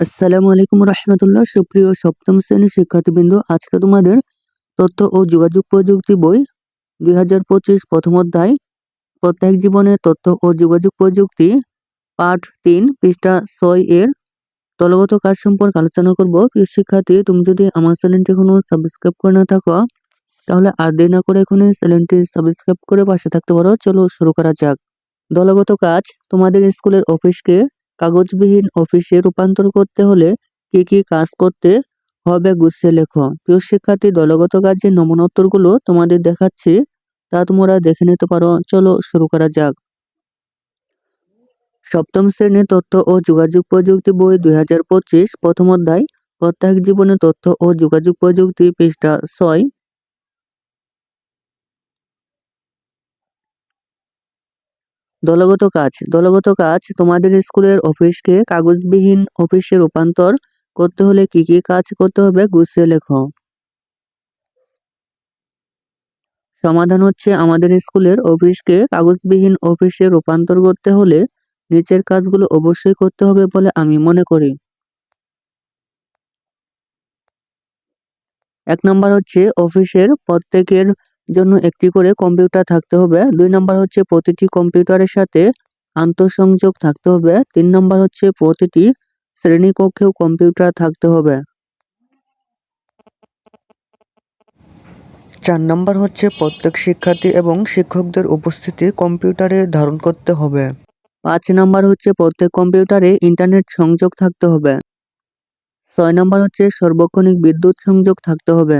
আসসালামু আলাইকুম রহমতুল্লাহ। সুপ্রিয় সপ্তম শ্রেণির শিক্ষার্থীবৃন্দ, আজকে তোমাদের তথ্য ও যোগাযোগ প্রযুক্তি বই দুই হাজার পঁচিশ প্রথম অধ্যায়, প্রত্যেক জীবনে তথ্য ও যোগাযোগ প্রযুক্তি পাঠ তিন, পৃষ্ঠা ছয় এর দলগত কাজ সম্পর্কে আলোচনা করব। প্রিয় শিক্ষার্থী, তুমি যদি আমার চ্যানেলটি এখনও সাবস্ক্রাইব করে না থাকো, তাহলে আর দেরি না করে এখনই চ্যানেলটি সাবস্ক্রাইব করে পাশে থাকতে পারো। চলো শুরু করা যাক। দলগত কাজ, তোমাদের স্কুলের অফিসকে কাগজবিহীন অফিসে রূপান্তর করতে হলে কি কি কাজ করতে হবে, গুছিয়ে লেখো। প্রিয় শিক্ষার্থী, দলগত কাজের নমুনোত্তরগুলো তোমাদের দেখাচ্ছি, তা তোমরা দেখে নিতে পারো। চলো শুরু করা যাক। সপ্তম শ্রেণির তথ্য ও যোগাযোগ প্রযুক্তি বই দুই হাজার পঁচিশ, প্রথম অধ্যায়, প্রত্যেক জীবনে তথ্য ও যোগাযোগ প্রযুক্তি পৃষ্ঠা ছয়। দলগত কাজ। দলগত কাজ তোমাদের স্কুলের অফিসকে কাগজবিহীন অফিসে রূপান্তর করতে হলে কি কি কাজ করতে হবে গুছিয়ে লেখো। সমাধান হচ্ছে আমাদের স্কুলের অফিসকে কাগজবিহীন অফিসে রূপান্তর করতে হলে নিচের কাজগুলো অবশ্যই করতে হবে বলে আমি মনে করি। এক নম্বর হচ্ছে অফিসের প্রত্যেকের জন্য একটি করে কম্পিউটার থাকতে হবে। দুই নম্বর হচ্ছে প্রতিটি কম্পিউটারের সাথে আন্তঃসংযোগ থাকতে হবে। তিন নম্বর হচ্ছে প্রতিটি শ্রেণীকক্ষেও কম্পিউটার থাকতে হবে। চার নম্বর হচ্ছে প্রত্যেক শিক্ষার্থী এবং শিক্ষকদের উপস্থিতি কম্পিউটারে ধারণ করতে হবে। পাঁচ নম্বর হচ্ছে প্রত্যেক কম্পিউটারে ইন্টারনেট সংযোগ থাকতে হবে। ছয় নম্বর হচ্ছে সর্বক্ষণিক বিদ্যুৎ সংযোগ থাকতে হবে।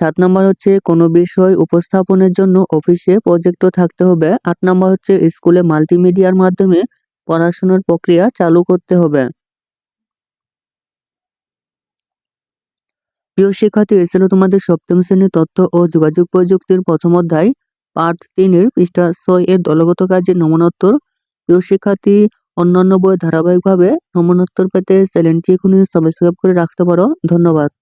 সাত নম্বর হচ্ছে, কোনো বিষয় উপস্থাপনের জন্য অফিসে প্রজেক্টর থাকতে হবে। আট নম্বর হচ্ছে, স্কুলে মাল্টিমিডিয়ার মাধ্যমে পড়াশোনার প্রক্রিয়া চালু করতে হবে। প্রিয় শিক্ষার্থী এছাড়াও তোমাদের সপ্তম শ্রেণির তথ্য ও যোগাযোগ প্রযুক্তির প্রথম অধ্যায়, পার্ট তিনের পৃষ্ঠা ছয় এর দলগত কাজের নমনোত্তর। প্রিয় শিক্ষার্থী, অন্যান্য বই ধারাবাহিকভাবে নমনোত্তর পেতে চ্যানেলটি এখনই সাবস্ক্রাইব করে রাখতে পারো। ধন্যবাদ।